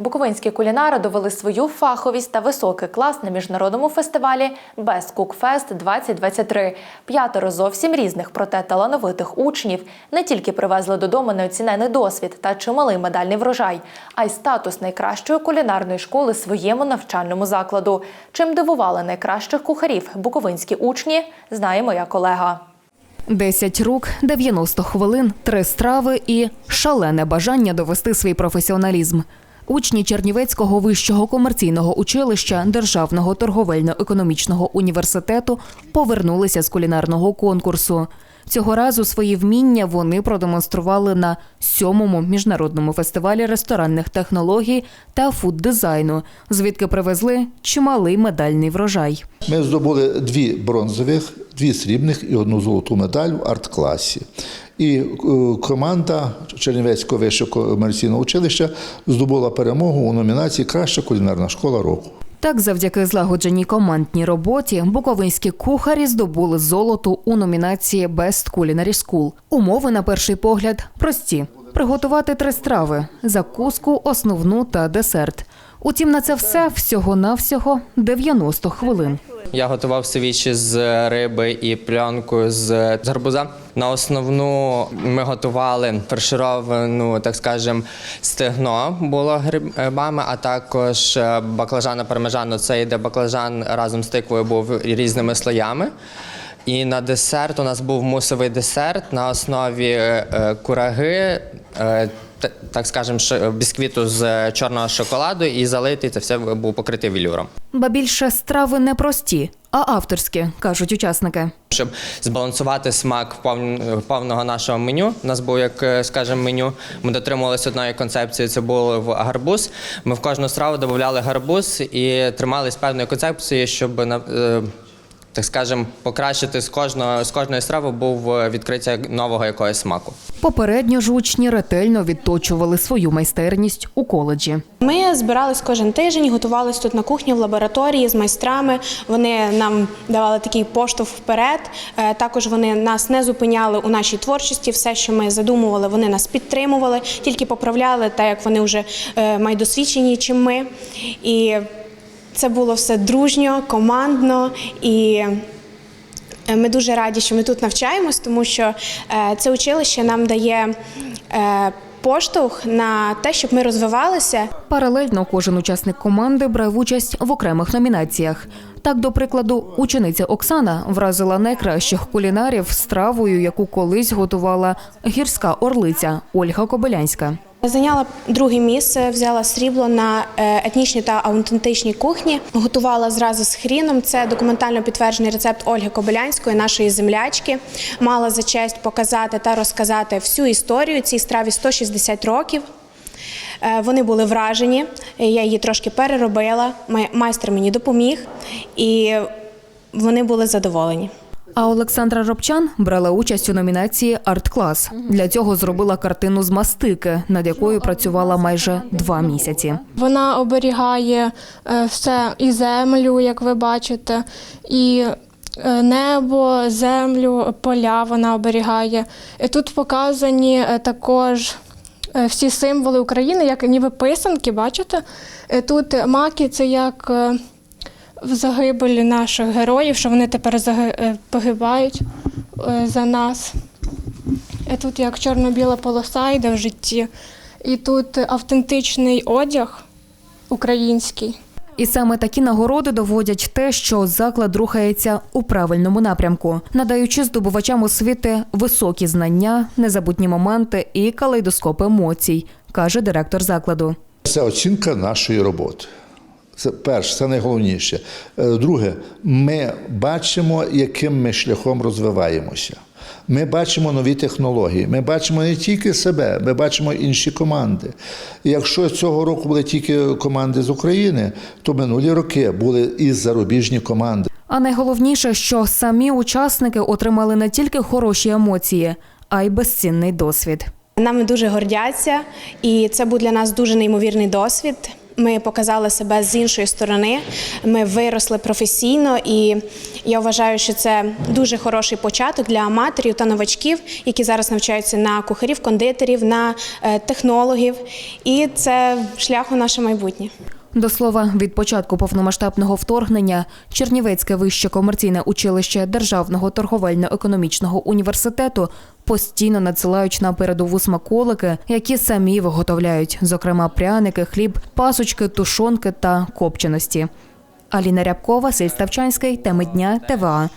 Буковинські кулінари довели свою фаховість та високий клас на міжнародному фестивалі Fest 2023. П'ятеро зовсім різних, проте талановитих учнів не тільки привезли додому неоцінений досвід та чималий медальний врожай, а й статус найкращої кулінарної школи своєму навчальному закладу. Чим дивували найкращих кухарів буковинські учні, знає моя колега. 10 рук, 90 хвилин, три страви і шалене бажання довести свій професіоналізм. Учні Чернівецького вищого комерційного училища Державного торговельно-економічного університету повернулися з кулінарного конкурсу. Цього разу свої вміння вони продемонстрували на сьомому міжнародному фестивалі ресторанних технологій та фуд-дизайну, звідки привезли чималий медальний врожай. Ми здобули дві бронзових, дві срібних і одну золоту медаль в арт-класі. І е, команда Чернівецького вищого комерційного училища здобула перемогу у номінації Краща кулінарна школа року. Так, завдяки злагодженій командній роботі, буковинські кухарі здобули золото у номінації Best Culinary School. Умови, на перший погляд, прості: приготувати три страви: закуску, основну та десерт. Утім, на це все всього-навсього 90 хвилин. Я готував севічі з риби і пленку з гарбуза. На основну ми готували фаршировану, так скажем, стегно було грибами, а також е, баклажана пармежану. Це йде баклажан разом з тиквою був різними слоями. І на десерт у нас був мусовий десерт на основі е, е, кураги, так скажем, ш- бісквіту з чорного шоколаду і залитий це все був покритий велюром. Ба більше страви не прості, а авторські, кажуть учасники. Щоб збалансувати смак повного нашого меню. У нас був, як е, скажемо, меню. Ми дотримувалися одної концепції. Це був гарбуз. Ми в кожну страву додавали гарбуз і тримались певної концепції, щоб е, так скажемо, покращити з кожного з кожної страви був е, відкриття нового якогось смаку. Попередньо ж учні ретельно відточували свою майстерність у коледжі. Ми збирались кожен тиждень, готувались тут на кухні в лабораторії з майстрами. Вони нам давали такий поштовх вперед. Е, Також вони нас не зупиняли у нашій творчості. Все, що ми задумували, вони нас підтримували, тільки поправляли, так як вони вже е, майдосвідчені, чим ми. І це було все дружньо, командно і. Е, Ми дуже раді, що ми тут навчаємось, тому що е, це училище нам дає е, поштовх на те, щоб ми розвивалися. Паралельно кожен учасник команди брав участь в окремих номінаціях. Так, до прикладу, учениця Оксана вразила найкращих кулінарів стравою, яку колись готувала гірська орлиця Ольга Кобилянська. Зайняла друге місце, взяла срібло на е, етнічній та аутентичній кухні. Готувала зразу з хріном. Це документально підтверджений рецепт Ольги Кобилянської, нашої землячки. Мала за честь показати та розказати всю історію цій страві 160 років. Е, Вони були вражені. Я її трошки переробила. Майстер мені допоміг, і вони були задоволені. А Олександра Робчан брала участь у номінації Арт-клас. Для цього зробила картину з мастики, над якою працювала майже два місяці. Вона оберігає е, все і землю, як ви бачите, і е, небо, землю, поля вона оберігає. І тут показані е, також всі символи України, як ніби писанки, бачите? Тут маки це як в загибелі наших героїв, що вони тепер е, погибають е, за нас. І тут як чорно-біла полоса йде в житті. І тут автентичний одяг український. І саме такі нагороди доводять те, що заклад рухається у правильному напрямку, надаючи здобувачам освіти високі знання, незабутні моменти і калейдоскоп емоцій, каже директор закладу. Це оцінка нашої роботи. Це перше, це найголовніше. Е, Друге, ми бачимо, яким ми шляхом розвиваємося. Ми бачимо нові технології. Ми бачимо не тільки себе, ми бачимо інші команди. І якщо цього року були тільки команди з України, то минулі роки були і зарубіжні команди. А найголовніше, що самі учасники отримали не тільки хороші емоції, а й безцінний досвід. Нами дуже гордяться, і це був для нас дуже неймовірний досвід. Ми показали себе з іншої сторони. Ми виросли професійно, і я вважаю, що це дуже хороший початок для аматорів та новачків, які зараз навчаються на кухарів, кондитерів, на е, технологів. І це шлях у наше майбутнє. До слова, від початку повномасштабного вторгнення Чернівецьке вище комерційне училище Державного торговельно-економічного університету постійно надсилають на передову смаколики, які самі виготовляють, зокрема пряники, хліб, пасочки, тушонки та копченості. Аліна Рябкова, Василь Ставчанський, теми дня ТВА.